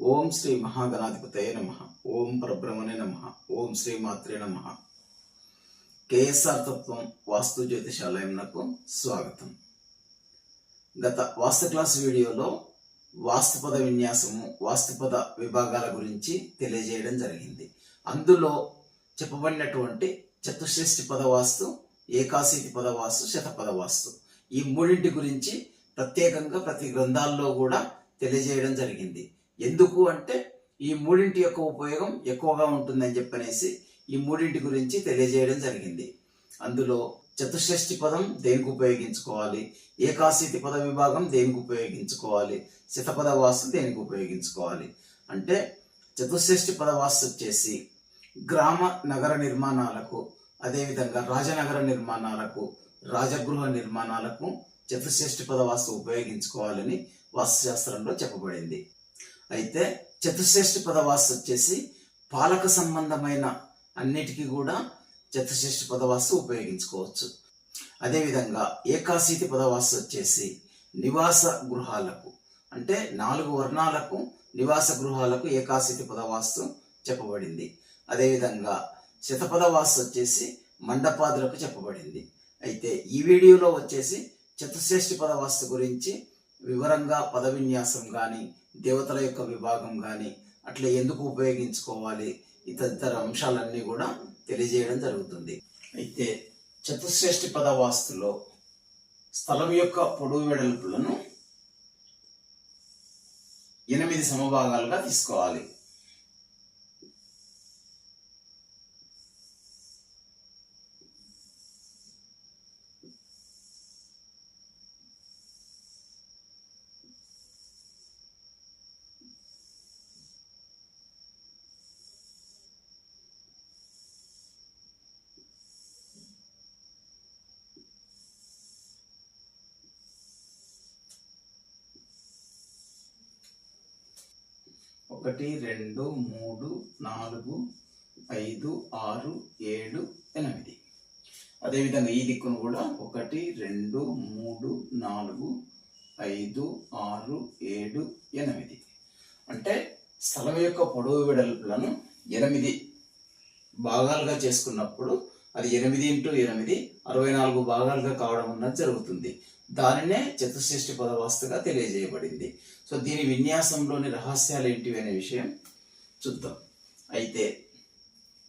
ఓం శ్రీ మహాగణాధిపతయ నమ. ఓం పరబ్రహ్మణే నమ. ఓం శ్రీ మాత్రే నమ. కేఎస్ఆర్ తత్వం వాస్తు జ్యోతిషాలయంకు స్వాగతం. గత వాస్తు క్లాస్ వీడియోలో వాస్తుపద విన్యాసము వాస్తుపద విభాగాల గురించి తెలియజేయడం జరిగింది. అందులో చెప్పబడినటువంటి చతుశ్రేష్ఠి పద వాస్తు ఏకాశీతి పద వాస్తు శతపద వాస్తు ఈ మూడింటి గురించి ప్రత్యేకంగా ప్రతి గ్రంథాల్లో కూడా తెలియజేయడం జరిగింది. ఎందుకు అంటే ఈ మూడింటి యొక్క ఉపయోగం ఎక్కువగా ఉంటుందని చెప్పనేసి ఈ మూడింటి గురించి తెలియజేయడం జరిగింది. అందులో చతుషష్ఠి పదం దేనికి ఉపయోగించుకోవాలి? ఏకాశీతి పద విభాగం దేనికి ఉపయోగించుకోవాలి? శతపద వాస్తు దేనికి ఉపయోగించుకోవాలి? అంటే చతుషష్ఠి పద వాసు వచ్చేసి గ్రామ నగర నిర్మాణాలకు అదేవిధంగా రాజనగర నిర్మాణాలకు రాజగృహ నిర్మాణాలకు చతుశ్రేష్ఠి పద వాస్తు ఉపయోగించుకోవాలని వాస్తుశాస్త్రంలో చెప్పబడింది. అయితే చతుశ్రేష్ఠి పదవాసు వచ్చేసి పాలక సంబంధమైన అన్నిటికీ కూడా చతుశ్రేష్ఠి పదవాస్తు ఉపయోగించుకోవచ్చు. అదేవిధంగా ఏకాశీతి పదవాసు వచ్చేసి నివాస గృహాలకు అంటే నాలుగు వర్ణాలకు నివాస గృహాలకు ఏకాశీతి పదవాస్తు చెప్పబడింది. అదేవిధంగా శతపదవాసు వచ్చేసి మండపాదులకు చెప్పబడింది. అయితే ఈ వీడియోలో వచ్చేసి చతుశ్రేష్ఠి పదవాస్తు గురించి వివరంగా పదవిన్యాసం కానీ దేవతల యొక్క విభాగం కానీ అట్లా ఎందుకు ఉపయోగించుకోవాలి? ఇతర అంశాలన్నీ కూడా తెలియజేయడం జరుగుతుంది. అయితే చతుశ్రేష్ఠి పద వాస్తులో స్థలం యొక్క పొడవు వెడల్పులను ఎనిమిది సమభాగాలుగా తీసుకోవాలి ఒకటి రెండు మూడు నాలుగు ఐదు ఆరు ఏడు ఎనిమిది. అదేవిధంగా ఈ దిక్కును కూడా ఒకటి రెండు మూడు నాలుగు ఐదు ఆరు ఏడు ఎనిమిది. అంటే స్థలం యొక్క పొడవు వెడల్పులను ఎనిమిది భాగాలుగా చేసుకున్నప్పుడు అది ఎనిమిది ఇంటూ ఎనిమిది అరవై నాలుగు భాగాలుగా కావడం అన్నది జరుగుతుంది. దానినే చతుశ్రేష్ఠి పదవాస్తుగా తెలియజేయబడింది. సో దీని విన్యాసంలోని రహస్యాలు ఏంటివి అనే విషయం చూద్దాం. అయితే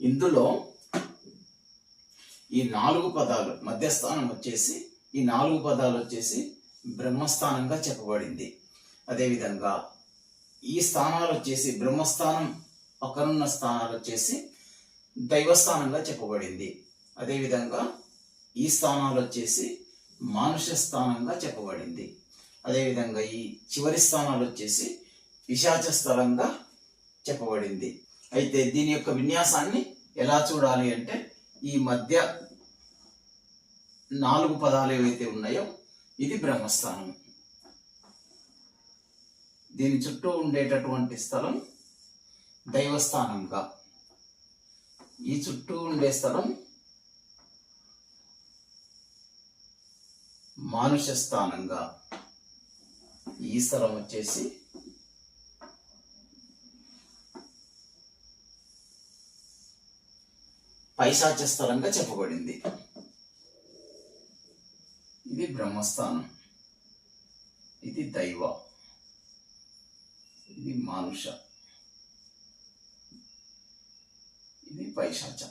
ఇందులో ఈ నాలుగు పదాలు మధ్యస్థానం వచ్చేసి ఈ నాలుగు పదాలు వచ్చేసి బ్రహ్మస్థానంగా చెప్పబడింది. అదేవిధంగా ఈ స్థానాలు వచ్చేసి బ్రహ్మస్థానం పక్కనున్న స్థానాలు వచ్చేసి దైవస్థానంగా చెప్పబడింది. అదేవిధంగా ఈ స్థానాలు వచ్చేసి మానుష స్థానంగా చెప్పబడింది. అదేవిధంగా ఈ చివరి స్థానాలు వచ్చేసి పిశాచ స్థలంగా చెప్పబడింది. అయితే దీని యొక్క విన్యాసాన్ని ఎలా చూడాలి అంటే ఈ మధ్య నాలుగు పదాలు ఏవైతే ఉన్నాయో ఇది బ్రహ్మస్థానం. దీని చుట్టూ ఉండేటటువంటి స్థలం దైవస్థానంగా. ఈ చుట్టూ ఉండే స్థలం మానుష స్థానంగా ఈ స్థలం వచ్చేసి పైశాచ్య స్థలంగా చెప్పబడింది. ఇది బ్రహ్మస్థానం. ఇది దైవ. ఇది మానుష. ఇది పైశాచ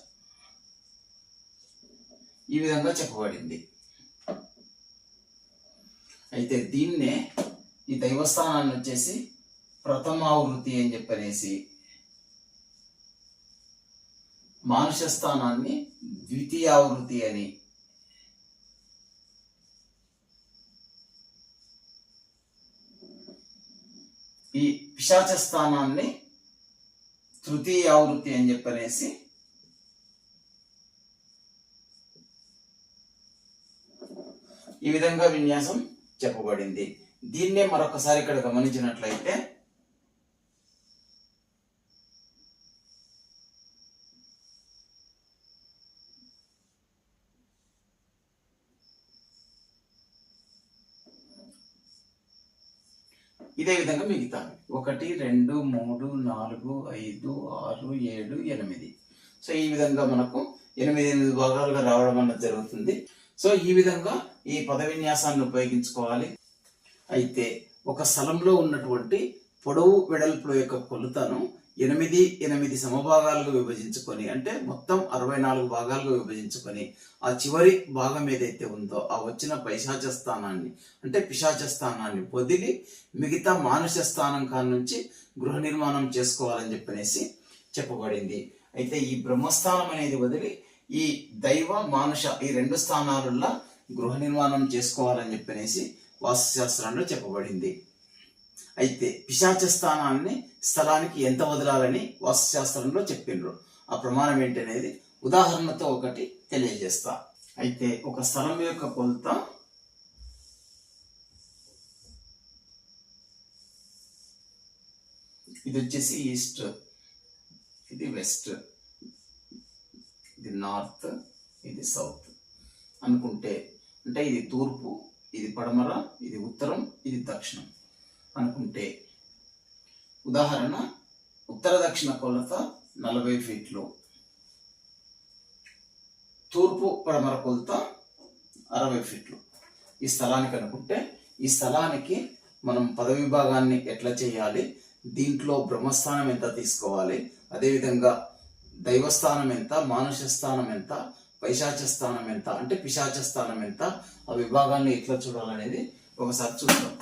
ఈ విధంగా చెప్పబడింది. అయితే దీన్నే ఈ దైవస్థానాన్ని వచ్చేసి ప్రథమావృతి అని చెప్పనేసి మానుష స్థానాన్ని ద్వితీయావృతి అని. ఈ పిశాచ స్థానాన్ని తృతీయావృతి అని చెప్పనేసి ఈ విధంగా విన్యాసం చెప్పబడింది. దీన్నే మరొకసారి ఇక్కడ గమనించినట్లయితే ఇదే విధంగా మిగతావి ఒకటి రెండు మూడు నాలుగు ఐదు ఆరు ఏడు ఎనిమిది. సో ఈ విధంగా మనకు ఎనిమిది ఎనిమిది భాగాలుగా రావడం అన్నది జరుగుతుంది. సో ఈ విధంగా ఈ పద విన్యాసాన్ని ఉపయోగించుకోవాలి. అయితే ఒక స్థలంలో ఉన్నటువంటి పొడవు వెడల్పుల యొక్క కొలతను ఎనిమిది ఎనిమిది సమభాగాలుగా విభజించుకొని అంటే మొత్తం అరవై నాలుగు భాగాలుగా విభజించుకొని ఆ చివరి భాగం ఏదైతే ఉందో ఆ వచ్చిన పైశాచ స్థానాన్ని అంటే పిశాచ స్థానాన్ని వదిలి మిగతా మానుష స్థానం కాని నుంచి గృహ నిర్మాణం చేసుకోవాలని చెప్పనేసి చెప్పబడింది. అయితే ఈ బ్రహ్మస్థానం అనేది వదిలి ఈ దైవ మానుష ఈ రెండు స్థానాలలో గృహ నిర్మాణం చేసుకోవాలని చెప్పనేసి వాస్తుశాస్త్రంలో చెప్పబడింది. అయితే పిశాచ స్థానాన్ని స్థలానికి ఎంత వదలాలని వాస్తుశాస్త్రంలో చెప్పిండ్రు. ఆ ప్రమాణం ఏంటనేది ఉదాహరణతో ఒకటి తెలియజేస్తా. అయితే ఒక స్థలం యొక్క కొలత ఇది వచ్చేసి ఈస్ట్ ఇది వెస్ట్ ఇది నార్త్ ఇది సౌత్ అనుకుంటే అంటే ఇది తూర్పు ఇది పడమర ఇది ఉత్తరం ఇది దక్షిణం అనుకుంటే ఉదాహరణ ఉత్తర దక్షిణ కొలత నలభై ఫీట్లు తూర్పు పడమర కొలత అరవై ఫీట్లు. ఈ స్థలానికి అనుకుంటే ఈ స్థలానికి మనం పద విభాగాన్ని ఎట్లా చేయాలి? దీంట్లో బ్రహ్మస్థానం ఎంత తీసుకోవాలి? అదేవిధంగా దైవస్థానం ఎంత మానుష స్థానం ఎంత పైశాచ స్థానం ఎంత? అంటే పిశాచ స్థానం ఎంత? ఆ విభాగాన్ని ఎట్లా చూడాలనేది ఒకసారి చూద్దాం.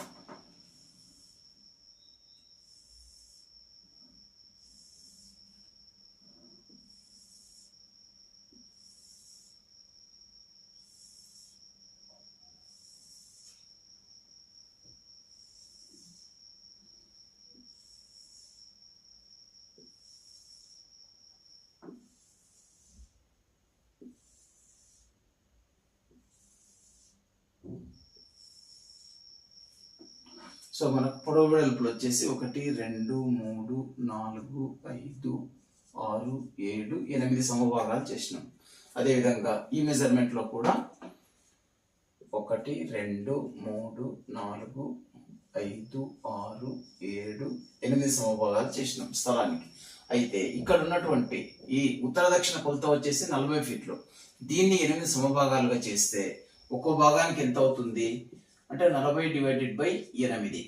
సో మనకు పొడవు వెడల్పులు వచ్చేసి ఒకటి రెండు మూడు నాలుగు ఐదు ఆరు ఏడు ఎనిమిది సమభాగాలు చేసినాం. అదేవిధంగా ఈ మెజర్మెంట్లో కూడా ఒకటి రెండు మూడు నాలుగు ఐదు ఆరు ఏడు ఎనిమిది సమభాగాలు చేసినాం స్థలానికి. అయితే ఇక్కడ ఉన్నటువంటి ఈ ఉత్తర దక్షిణ కొలత వచ్చేసి నలభై ఫీట్లు. దీన్ని ఎనిమిది సమభాగాలుగా చేస్తే ఒక్కో భాగానికి ఎంత అవుతుంది? అంటే నలభై డివైడెడ్ బై ఎనిమిది.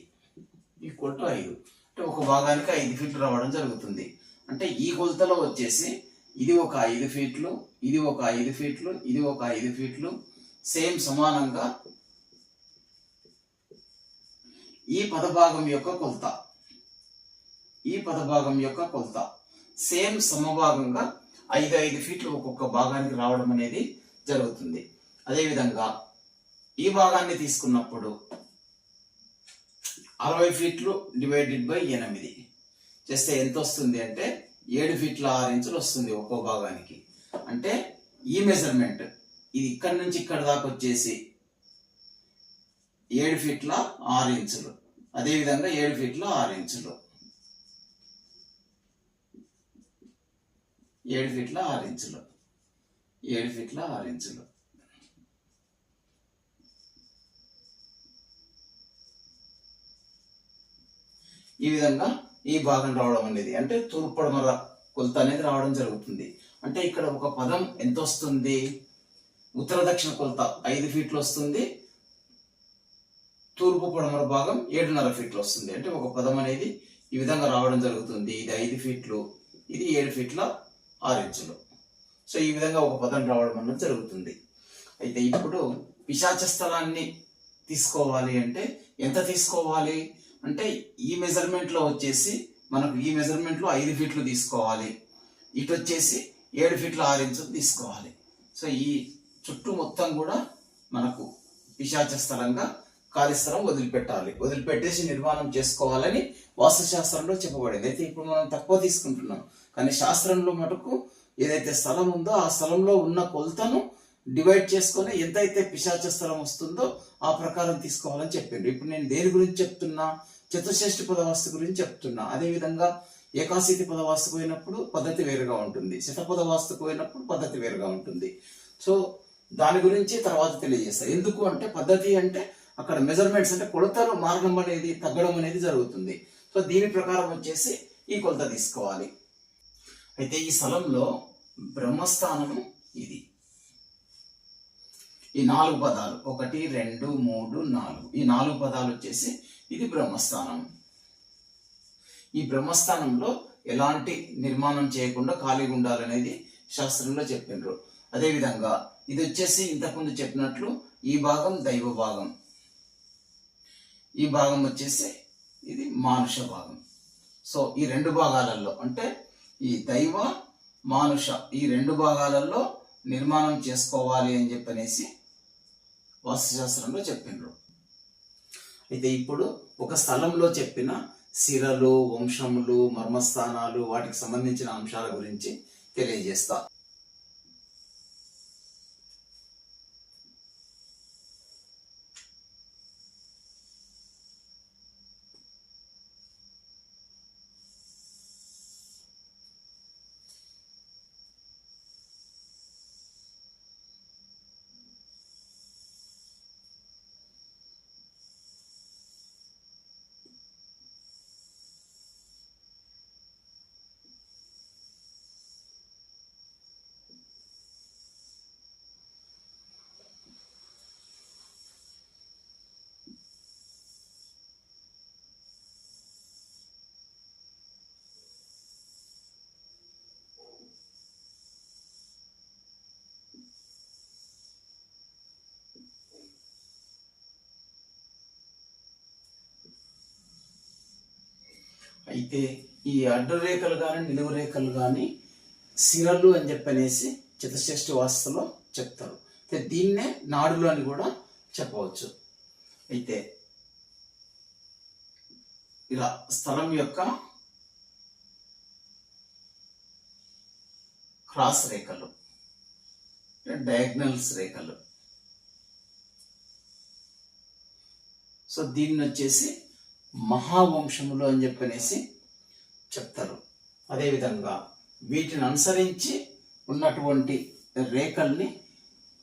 ఈక్వల్ టు ఐదు. అంటే ఒక భాగానికి ఐదు ఫీట్లు రావడం జరుగుతుంది. అంటే ఈ కొలతలో వచ్చేసి ఇది ఒక ఐదు ఫీట్లు ఇది ఒక ఐదు ఫీట్లు ఇది ఒక ఐదు ఫీట్లు సేమ్ సమానంగా ఈ పదభాగం యొక్క కొలత. ఈ పదభాగం యొక్క కొలత. సేమ్ సమభాగంగా ఐదు ఐదు ఫీట్లు ఒక్కొక్క భాగానికి రావడం అనేది జరుగుతుంది. అదేవిధంగా ఈ భాగాన్ని తీసుకున్నప్పుడు అరవై ఫీట్లు డివైడెడ్ బై ఎనిమిది. చేస్తే ఎంత వస్తుంది అంటే ఏడు ఫీట్ల ఆరు ఇంచులు వస్తుంది ఒక్కో భాగానికి. అంటే ఈ మెజర్మెంట్ ఇది ఇక్కడ నుంచి ఇక్కడ దాకా వచ్చేసి ఏడు ఫీట్ల ఆరు ఇంచులు. అదేవిధంగా ఏడు ఫీట్ల ఆరు ఇంచులు. ఏడు ఫీట్ల ఆరు ఇంచులు. ఏడు ఫీట్ల ఆరు ఇంచులు. ఈ విధంగా ఈ భాగం రావడం అనేది అంటే తూర్పు పడమర కొలత అనేది రావడం జరుగుతుంది. అంటే ఇక్కడ ఒక పదం ఎంత వస్తుంది ఉత్తర దక్షిణ కొలత ఐదు ఫీట్లు వస్తుంది. తూర్పు పడమర భాగం ఏడున్నర ఫీట్లు వస్తుంది. అంటే ఒక పదం అనేది ఈ విధంగా రావడం జరుగుతుంది. ఇది ఐదు ఫీట్లు ఇది ఏడు ఫీట్ల ఆరు ఇంచులు. సో ఈ విధంగా ఒక పదం రావడం అన్నది జరుగుతుంది. అయితే ఇప్పుడు పిశాచ స్థలాన్ని తీసుకోవాలి అంటే ఎంత తీసుకోవాలి? అంటే ఈ మెజర్మెంట్లో వచ్చేసి మనకు ఈ మెజర్మెంట్లో ఐదు ఫీట్లు తీసుకోవాలి. ఇటు వచ్చేసి ఏడు ఫీట్లు ఆరు ఇంచులు తీసుకోవాలి. సో ఈ చుట్టూ మొత్తం కూడా మనకు పిశాచ స్థలంగా ఖాళీ స్థలం వదిలిపెట్టాలి. వదిలిపెట్టేసి నిర్మాణం చేసుకోవాలని వాస్తుశాస్త్రంలో చెప్పబడింది. అయితే ఇప్పుడు మనం తక్కువ తీసుకుంటున్నాం. కానీ శాస్త్రంలో మటుకు ఏదైతే స్థలం ఉందో ఆ స్థలంలో ఉన్న కొలతను డివైడ్ చేసుకొని ఎంతైతే పిశాచ స్థలం వస్తుందో ఆ ప్రకారం తీసుకోవాలని చెప్పిండు ఇప్పుడు నేను దేని గురించి చెప్తున్నా? చతుశ్రేష్ఠి పదవాస్తు గురించి చెప్తున్నా. అదేవిధంగా ఏకాశీతి పదవాస్తుకు పోయినప్పుడు పద్ధతి వేరుగా ఉంటుంది. శతపద వాస్తుకు పోయినప్పుడు పద్ధతి వేరుగా ఉంటుంది. సో దాని గురించి తర్వాత తెలియజేస్తారు ఎందుకు అంటే పద్ధతి అంటే అక్కడ మెజర్మెంట్స్ అంటే కొలతలు మార్గం అనేది తగ్గడం అనేది జరుగుతుంది. సో దీని ప్రకారం వచ్చేసి ఈ కొలత తీసుకోవాలి. అయితే ఈ స్థలంలో బ్రహ్మస్థానము ఇది. ఈ నాలుగు పదాలు ఒకటి రెండు మూడు నాలుగు. ఈ నాలుగు పదాలు వచ్చేసి ఇది బ్రహ్మస్థానం. ఈ బ్రహ్మస్థానంలో ఎలాంటి నిర్మాణం చేయకుండా ఖాళీగా ఉండాలనేది శాస్త్రంలో చెప్పిండ్రు. అదేవిధంగా ఇది వచ్చేసి ఇంతకుముందు చెప్పినట్లు ఈ భాగం దైవ భాగం. ఈ భాగం వచ్చేసి ఇది మానుష భాగం. సో ఈ రెండు భాగాలలో అంటే ఈ దైవ మానుష ఈ రెండు భాగాలలో నిర్మాణం చేసుకోవాలి అని చెప్పనేసి వాస్తుశాస్త్రంలో చెప్పిండ్రు. అయితే ఇప్పుడు ఒక స్థలంలో చెప్పిన సిరలు వంశములు మర్మస్థానాలు వాటికి సంబంధించిన అంశాల గురించి తెలియజేస్తా. అయితే ఈ అడ్డరేఖలు కానీ నిలువు రేఖలు కానీ సిరలు అని చెప్పనేసి చతుశ్రేష్ఠి వాస్తులో చెప్తారు. అయితే దీన్నే నాడులు అని కూడా చెప్పవచ్చు. అయితే ఇలా స్థలం యొక్క క్రాస్ రేఖలు డయాగ్నల్స్ రేఖలు. సో దీన్ని వచ్చేసి మహావంశములు అని చెప్పనేసి చెప్తారు. అదేవిధంగా వీటిని అనుసరించి ఉన్నటువంటి రేఖల్ని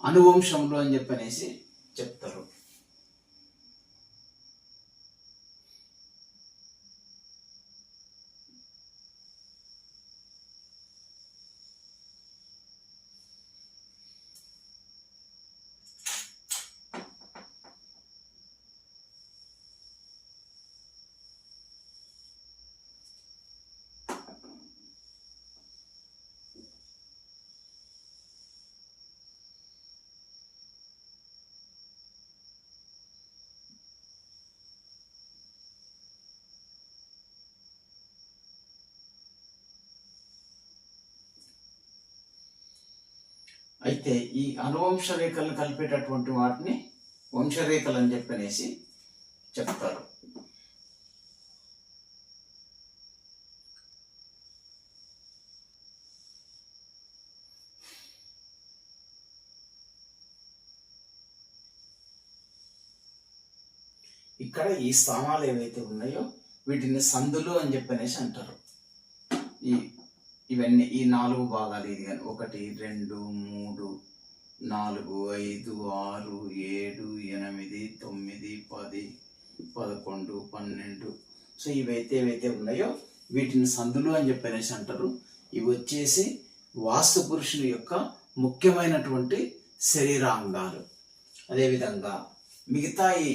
అనువంశములు అని చెప్పనేసి చెప్తారు. అయితే ఈ అనువంశరేఖలు కలిపేటటువంటి వాటిని వంశరేఖలు అని చెప్పనేసి చెప్తారు. ఇక్కడ ఈ స్థానాలు ఏవైతే ఉన్నాయో వీటిని సందులు అని చెప్పనేసి అంటారు. ఈ ఇవన్నీ ఈ నాలుగు భాగాలు ఇది కానీ ఒకటి రెండు మూడు నాలుగు ఐదు ఆరు ఏడు ఎనిమిది తొమ్మిది పది పదకొండు పన్నెండు. సో ఇవైతే ఏవైతే ఉన్నాయో వీటిని సందులు అని చెప్పనేసి అంటారు. ఇవి వచ్చేసి వాస్తు పురుషుని యొక్క ముఖ్యమైనటువంటి శరీరాంగాలు. అదేవిధంగా మిగతా ఈ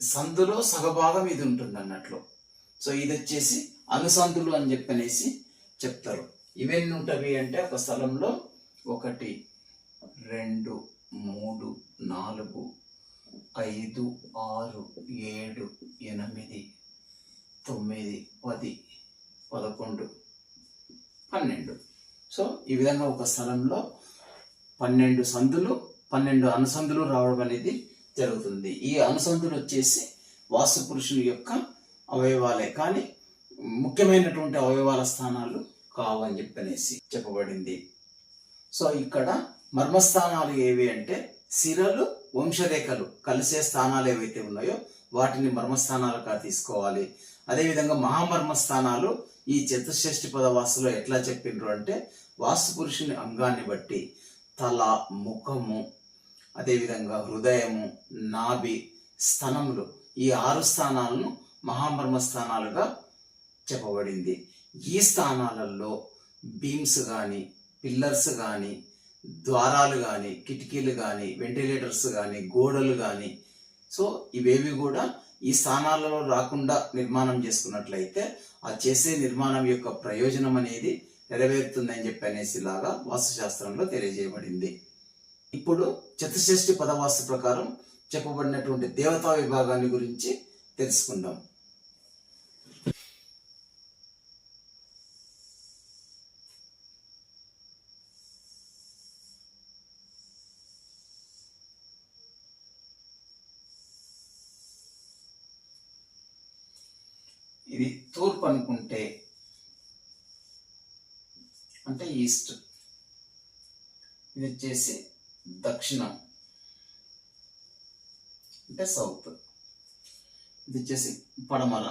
సందులో సగభాగం ఇది ఉంటుంది అన్నట్లు సో ఇది వచ్చేసి అనుసందులు అని చెప్పనేసి చెప్తారు. ఇవన్నీ ఉంటవి అంటే ఒక స్థలంలో ఒకటి రెండు మూడు నాలుగు ఐదు ఆరు ఏడు ఎనిమిది తొమ్మిది పది పదకొండు పన్నెండు. సో ఈ విధంగా ఒక స్థలంలో పన్నెండు సందులు పన్నెండు అనుసందులు రావడం అనేది జరుగుతుంది. ఈ అనుసందులు వచ్చేసి వాస్తు పురుషుని యొక్క అవయవాలే. కానీ ముఖ్యమైనటువంటి అవయవాల స్థానాలు కావు అని చెప్పనేసి చెప్పబడింది. సో ఇక్కడ మర్మస్థానాలు ఏవి అంటే సిరలు వంశరేఖలు కలిసే స్థానాలు ఏవైతే ఉన్నాయో వాటిని మర్మస్థానాలుగా తీసుకోవాలి. అదేవిధంగా మహామర్మ స్థానాలు ఈ చతుశ్రేష్ఠి పద వాస్తులో ఎట్లా చెప్పిండ్రు అంటే వాస్తు పురుషుని అంగాన్ని బట్టి తల ముఖము అదేవిధంగా హృదయము నాభి స్థనములు ఈ ఆరు స్థానాలను మహామర్మ స్థానాలుగా చెప్పబడింది. ఈ స్థానాలలో బీమ్స్ కానీ పిల్లర్స్ కానీ ద్వారాలు కానీ కిటికీలు కానీ వెంటిలేటర్స్ కానీ గోడలు కానీ సో ఇవేవి కూడా ఈ స్థానాలలో రాకుండా నిర్మాణం చేసుకున్నట్లయితే ఆ చేసే నిర్మాణం యొక్క ప్రయోజనం అనేది నెరవేరుతుందని చెప్పి అనేసి లాగా వాస్తుశాస్త్రంలో తెలియజేయబడింది. ఇప్పుడు చతుషష్ఠి పదవాస్తు ప్రకారం చెప్పబడినటువంటి దేవతా విభాగాన్ని గురించి తెలుసుకుందాం ఇది తూర్పు అనుకుంటే అంటే ఈస్ట్ ఇది వచ్చేసి దక్షిణం అంటే సౌత్ ఇది వచ్చేసి పడమర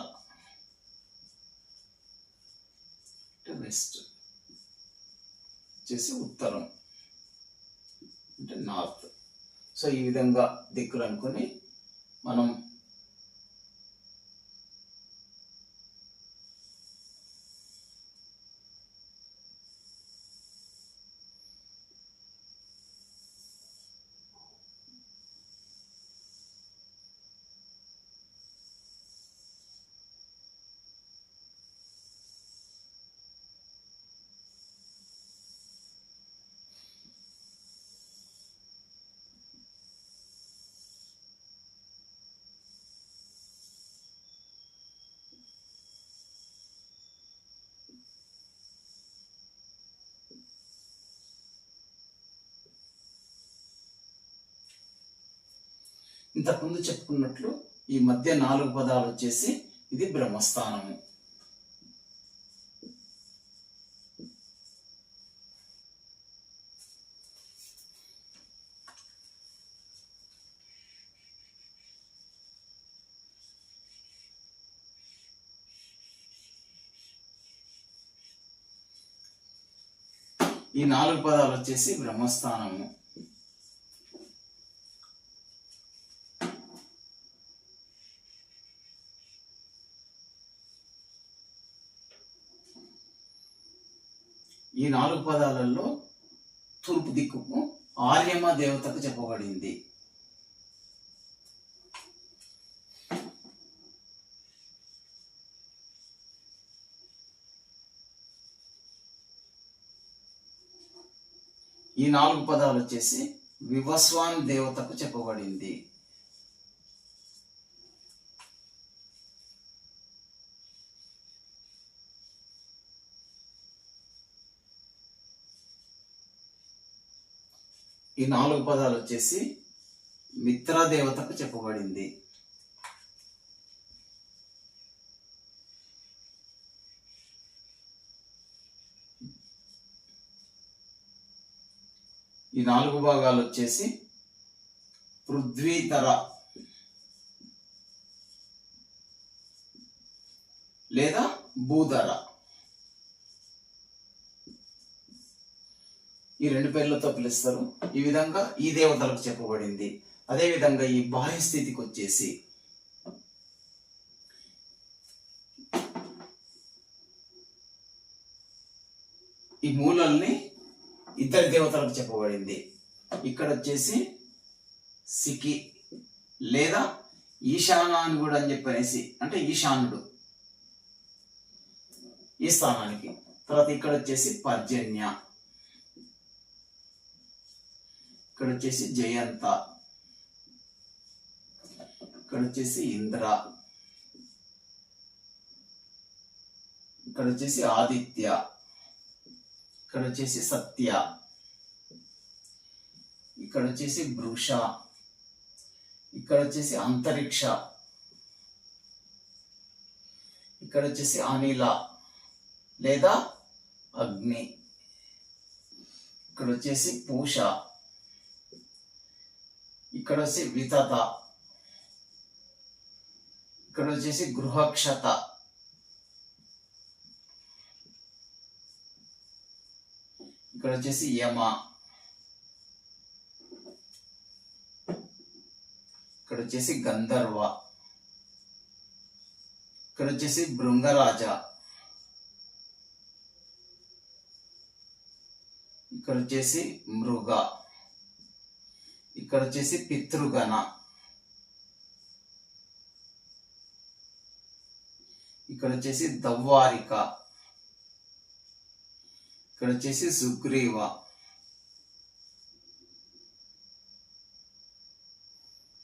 అంటే వెస్ట్ వచ్చేసి ఉత్తరం అంటే నార్త్. సో ఈ విధంగా దిక్కులు అనుకొని మనం ఇంతకుముందు చెప్పుకున్నట్లు ఈ మధ్య నాలుగు పదాలు వచ్చేసి ఇది బ్రహ్మస్థానము. ఈ నాలుగు పదాలు వచ్చేసి బ్రహ్మస్థానము ఈ నాలుగు పదాలలో తూర్పు దిక్కుకు ఆర్యమ దేవతకు చెప్పబడింది. ఈ నాలుగు పదాలు వచ్చేసి వివస్వాన్ దేవతకు చెప్పబడింది. ఈ నాలుగు పదాలు వచ్చేసి మిత్ర దేవతకు చెప్పబడింది. ఈ నాలుగు భాగాలు వచ్చేసి పృథ్వీతర లేదా భూధర. ఈ రెండు పేర్లతో పిలుస్తారు. ఈ విధంగా ఈ దేవతలకు చెప్పబడింది. అదేవిధంగా ఈ బాహ్య స్థితికి వచ్చేసి ఈ మూలల్ని ఇద్దరు దేవతలకు చెప్పబడింది. ఇక్కడ వచ్చేసి సికి లేదా ఈశానాన్ని కూడా అని చెప్పనేసి అంటే ఈశానుడు ఈ స్థానానికి. తర్వాత ఇక్కడ వచ్చేసి పర్జన్య. ఇక్కడ వచ్చేసి జయంత. ఇక్కడ వచ్చేసి ఇంద్ర. ఇక్కడ వచ్చేసి ఆదిత్య. ఇక్కడ వచ్చేసి సత్య. ఇక్కడ వచ్చేసి భృష ఇక్కడ వచ్చేసి అంతరిక్ష. ఇక్కడ వచ్చేసి అనిల. లేదా అగ్ని. ఇక్కడ వచ్చేసి పూష. ఇక్కడ వచ్చి వితత. ఇక్కడ వచ్చేసి గృహక్షత. ఇక్కడ వచ్చేసి యమ. ఇక్కడ వచ్చేసి గంధర్వ. ఇక్కడ వచ్చేసి భృంగరాజ. ఇక్కడ వచ్చేసి మృగ. ఇక్కడ వచ్చేసి పితృగణ. ఇక్కడ వచ్చేసి దవ్వారిక ఇక్కడ వచ్చేసి సుగ్రీవ.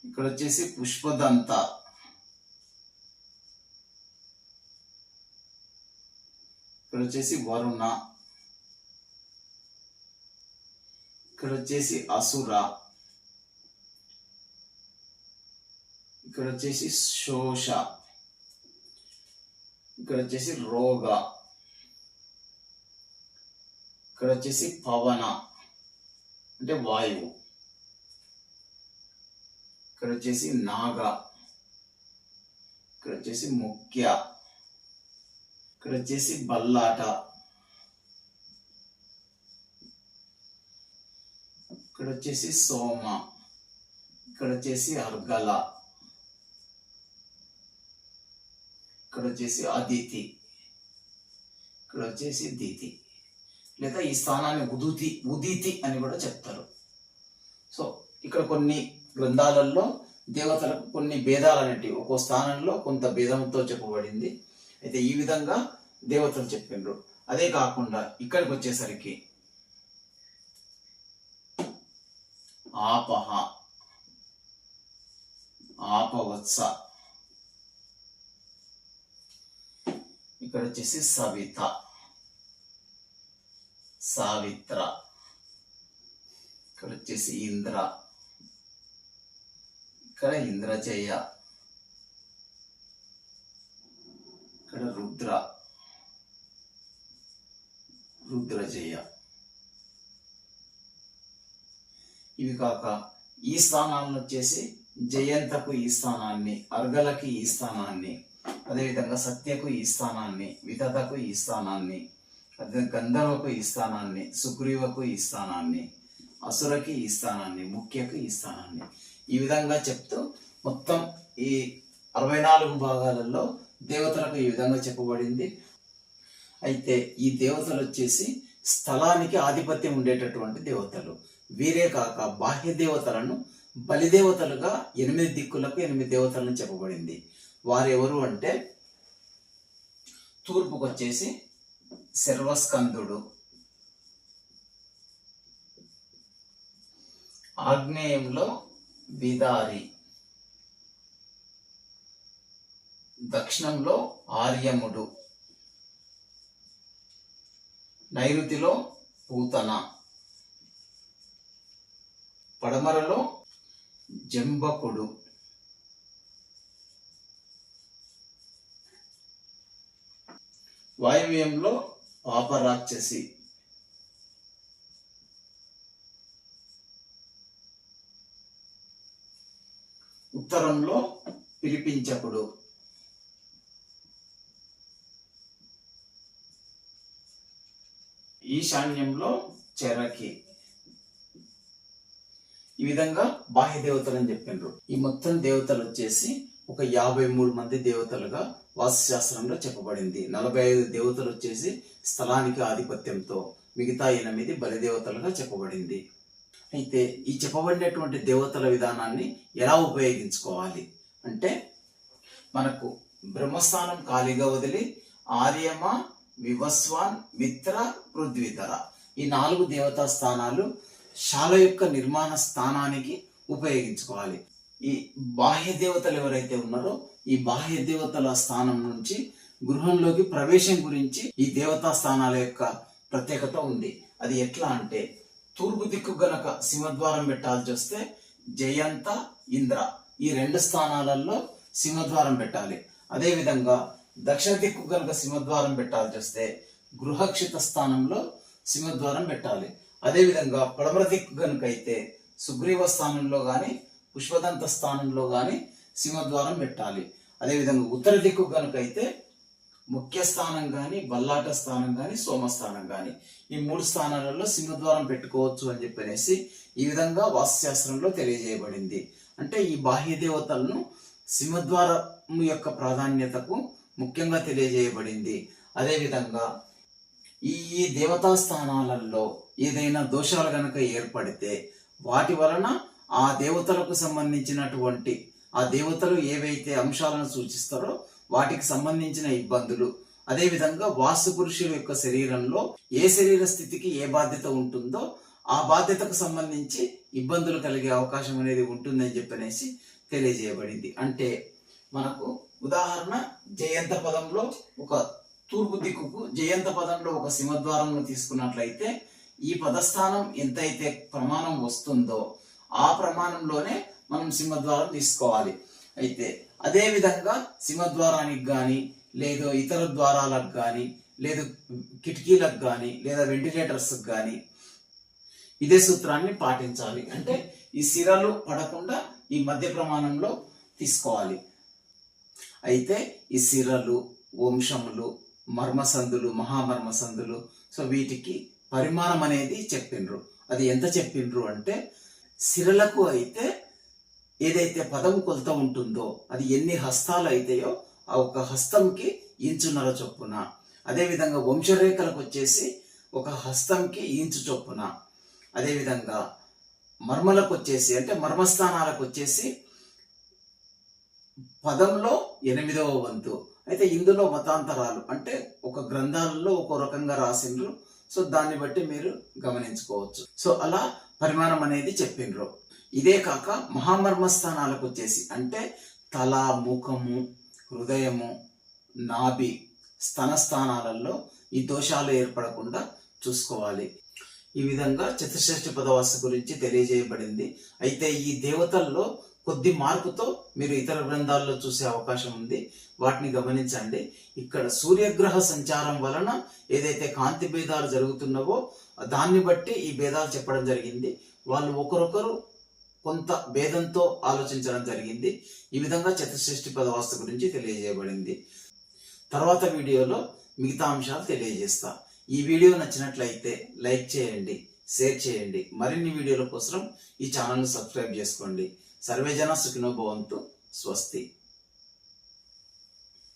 ఇక్కడ వచ్చేసి పుష్పదంత. ఇక్కడ వచ్చేసి వరుణ. ఇక్కడ వచ్చేసి అసుర. ఇక్కడ వచ్చేసి శోష. ఇక్కడ వచ్చేసి రోగ. ఇక్కడ వచ్చేసి పవన. అంటే వాయువు. ఇక్కడ వచ్చేసి నాగ. ఇక్కడ వచ్చేసి ముఖ్య. ఇక్కడ వచ్చేసి బల్లాట. ఇక్కడ వచ్చేసి సోమ. ఇక్కడ వచ్చేసి అర్గల. ఇక్కడ వచ్చేసి అదితి. ఇక్కడ వచ్చేసి దితి. లేదా ఈ స్థానాన్ని ఉదుతి ఉదితి అని కూడా చెప్తారు. సో ఇక్కడ కొన్ని గ్రంథాలలో దేవతలకు కొన్ని భేదాలు అనేటివి. ఒక్కో స్థానంలో కొంత భేదంతో చెప్పబడింది. అయితే ఈ విధంగా దేవతలు చెప్పిండ్రు అదే కాకుండా ఇక్కడికి వచ్చేసరికి ఆపహ ఆపవత్స. ఇక్కడ వచ్చేసి సవిత. సావిత్ర. ఇక్కడ వచ్చేసి ఇంద్ర. ఇక్కడ ఇంద్రజయ. ఇక్కడ రుద్ర. రుద్రజయ. ఇవి కాక ఈ స్థానాలను వచ్చేసి జయంతకు ఈ స్థానాన్ని అర్గలకి ఈ స్థానాన్ని. అదేవిధంగా సత్యకు ఈ స్థానాన్ని వితతకు ఈ స్థానాన్ని అదే గంధర్వకు ఈ స్థానాన్ని సుగ్రీవకు ఈ స్థానాన్ని అసురకి ఈ స్థానాన్ని ముఖ్యకు ఈ స్థానాన్ని ఈ విధంగా చెప్తూ మొత్తం ఈ అరవై నాలుగు భాగాలలో దేవతలకు ఈ విధంగా చెప్పబడింది. అయితే ఈ దేవతలు వచ్చేసి స్థలానికి ఆధిపత్యం ఉండేటటువంటి దేవతలు. వీరే కాక బాహ్య దేవతలను బలిదేవతలుగా ఎనిమిది దిక్కులకు ఎనిమిది దేవతలను చెప్పబడింది. వారెవరు అంటే తూర్పుకు వచ్చేసి శర్వస్కందుడు. ఆగ్నేయంలో విదారి. దక్షిణంలో ఆర్యముడు. నైరుతిలో పూతన. పడమరలో జంబకుడు. వాయువ్యంలో పాపరాక్షసి ఉత్తరంలో పిలిపించకుడు. ఈశాన్యంలో చెరకి. ఈ విధంగా బాహ్య దేవతలు అని చెప్పిండ్రు ఈ మొత్తం దేవతలు వచ్చేసి ఒక యాభై మూడు మంది దేవతలుగా వాస్తుశాస్త్రంలో చెప్పబడింది. నలభై ఐదు దేవతలు వచ్చేసి స్థలానికి ఆధిపత్యంతో మిగతా ఎనిమిది బలిదేవతలుగా చెప్పబడింది. అయితే ఈ చెప్పబడినటువంటి దేవతల విధానాన్ని ఎలా ఉపయోగించుకోవాలి? అంటే మనకు బ్రహ్మస్థానం ఖాళీగా వదిలి ఆర్యమ వివస్వాన్ మిత్ర పృథ్వీతర ఈ నాలుగు దేవతా స్థానాలు శాల యొక్క నిర్మాణ స్థానానికి ఉపయోగించుకోవాలి. ఈ బాహ్య దేవతలు ఎవరైతే ఉన్నారో ఈ బాహ్య దేవతల స్థానం నుంచి గృహంలోకి ప్రవేశం గురించి ఈ దేవతా స్థానాల యొక్క ప్రత్యేకత ఉంది. అది ఎట్లా అంటే తూర్పు దిక్కు గనక సింహద్వారం పెట్టాల్సి వస్తే జయంత ఇంద్ర ఈ రెండు స్థానాలలో సింహద్వారం పెట్టాలి. అదేవిధంగా దక్షిణ దిక్కు గనక సింహద్వారం పెట్టాల్సి వస్తే గృహక్షిత స్థానంలో సింహద్వారం పెట్టాలి. అదేవిధంగా పడమర దిక్కు గనుక అయితే సుగ్రీవ స్థానంలో కానీ పుష్పదంత స్థానంలో కానీ సింహద్వారం పెట్టాలి. అదేవిధంగా ఉత్తర దిక్కు కనుక అయితే ముఖ్య స్థానం కానీ బల్లాట స్థానం కానీ సోమస్థానం కానీ ఈ మూడు స్థానాలలో సింహద్వారం పెట్టుకోవచ్చు అని చెప్పనేసి ఈ విధంగా వాస్తుశాస్త్రంలో తెలియజేయబడింది. అంటే ఈ బాహ్య దేవతలను సింహద్వారం యొక్క ప్రాధాన్యతకు ముఖ్యంగా తెలియజేయబడింది. అదేవిధంగా ఈ ఈ దేవతా స్థానాలలో ఏదైనా దోషాలు కనుక ఏర్పడితే వాటి వలన ఆ దేవతలకు సంబంధించినటువంటి ఆ దేవతలు ఏవైతే అంశాలను సూచిస్తారో వాటికి సంబంధించిన ఇబ్బందులు అదేవిధంగా వాస్తు పురుషుల యొక్క శరీరంలో ఏ శరీర స్థితికి ఏ బాధ్యత ఉంటుందో ఆ బాధ్యతకు సంబంధించి ఇబ్బందులు కలిగే అవకాశం అనేది ఉంటుందని చెప్పనేసి తెలియజేయబడింది. అంటే మనకు ఉదాహరణ జయంత పదంలో ఒక తూర్పు దిక్కుకు జయంత పదంలో ఒక సింహద్వారంలో తీసుకున్నట్లయితే ఈ పదస్థానం ఎంతైతే ప్రమాణం వస్తుందో ఆ ప్రమాణంలోనే మనం సింహద్వారం తీసుకోవాలి. అయితే అదేవిధంగా సింహద్వారానికి కానీ లేదు ఇతర ద్వారాలకు కానీ లేదు కిటికీలకు కానీ లేదా వెంటిలేటర్స్కి కానీ ఇదే సూత్రాన్ని పాటించాలి. అంటే ఈ సిరలు పడకుండా ఈ మధ్య ప్రమాణంలో తీసుకోవాలి. అయితే ఈ సిరలు వంశములు మర్మసందులు మహామర్మసందులు సో వీటికి పరిమాణం అనేది చెప్పిండ్రు అది ఎంత చెప్పిండ్రు అంటే సిరలకు అయితే ఏదైతే పదం కొలత ఉంటుందో అది ఎన్ని హస్తాలు అయితాయో ఆ ఒక హస్తంకి ఇంచున్నర చొప్పున. అదేవిధంగా వంశరేఖలకు వచ్చేసి ఒక హస్తంకి ఇంచు చొప్పున. అదేవిధంగా మర్మలకు వచ్చేసి అంటే మర్మస్థానాలకు వచ్చేసి పదంలో ఎనిమిదవ వంతు. అయితే ఇందులో మతాంతరాలు అంటే ఒక గ్రంథాలలో ఒక రకంగా రాసిండ్రు. సో దాన్ని బట్టి మీరు గమనించుకోవచ్చు. సో అలా పరిమాణం అనేది చెప్పిండ్రు ఇదే కాక మహామర్మ స్థానాలకు వచ్చేసి అంటే తల ముఖము హృదయము నాభి స్తన స్థానాలలో ఈ దోషాలు ఏర్పడకుండా చూసుకోవాలి. ఈ విధంగా చతుశ్రేష్ఠ పదవాస గురించి తెలియజేయబడింది. అయితే ఈ దేవతల్లో కొద్ది మార్పుతో మీరు ఇతర గ్రంథాల్లో చూసే అవకాశం ఉంది. వాటిని గమనించండి. ఇక్కడ సూర్యగ్రహ సంచారం వలన ఏదైతే కాంతి భేదాలు జరుగుతున్నవో దాన్ని బట్టి ఈ భేదాలు చెప్పడం జరిగింది. వాళ్ళు ఒకరొకరు కొంత భేదంతో ఆలోచించడం జరిగింది. ఈ విధంగా చతుశ్రేష్ఠి పదవాస్తు గురించి తెలియజేయబడింది. తర్వాత వీడియోలో మిగతా అంశాలు తెలియజేస్తా. ఈ వీడియో నచ్చినట్లయితే లైక్ చేయండి షేర్ చేయండి. మరిన్ని వీడియోల కోసం ఈ ఛానల్ను సబ్స్క్రైబ్ చేసుకోండి. సర్వేజన సుఖినోభవంతు స్వస్తి.